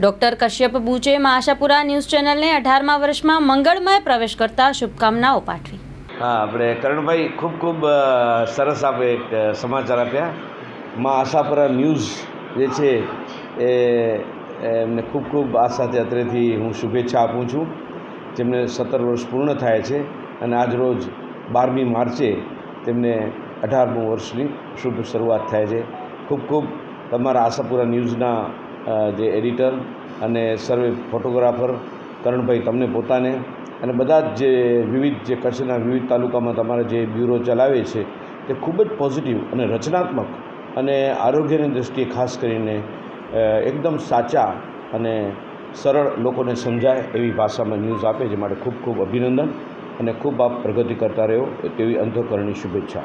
Doctor Kashyap બુચે Ashapura news ચેનલને અઢારમા વર્ષમાં મંગળમય પ્રવેશ કરતા શુભકામનાઓ પાઠવી. હા, આપણે કરણભાઈ ખૂબ ખૂબ સરસ આપે એક સમાચાર આપ્યા. માં આશાપુરા ન્યૂઝ જે છે એ એમને ખૂબ ખૂબ આ સાથે અત્રેથી હું શુભેચ્છા આપું છું, જેમને સત્તર વર્ષ પૂર્ણ થાય છે અને આજ રોજ બારમી માર્ચે તેમને અઢારમું વર્ષની શુભ શરૂઆત થાય છે. ખૂબ ખૂબ તમારા આશાપુરા ન્યૂઝના જે એડિટર અને સર્વે ફોટોગ્રાફર કરણભાઈ તમને પોતાને અને બધા જ જે વિવિધ જે કચ્છના વિવિધ તાલુકામાં તમારા જે બ્યુરો ચલાવે છે, તે ખૂબ જ પોઝિટિવ અને રચનાત્મક અને આરોગ્યની દૃષ્ટિએ ખાસ કરીને એકદમ સાચા અને સરળ લોકોને સમજાય એવી ભાષામાં ન્યૂઝ આપે છે માટે ખૂબ ખૂબ અભિનંદન અને ખૂબ આપ પ્રગતિ કરતા રહ્યો, તેવી અંતઃકરણની શુભેચ્છા.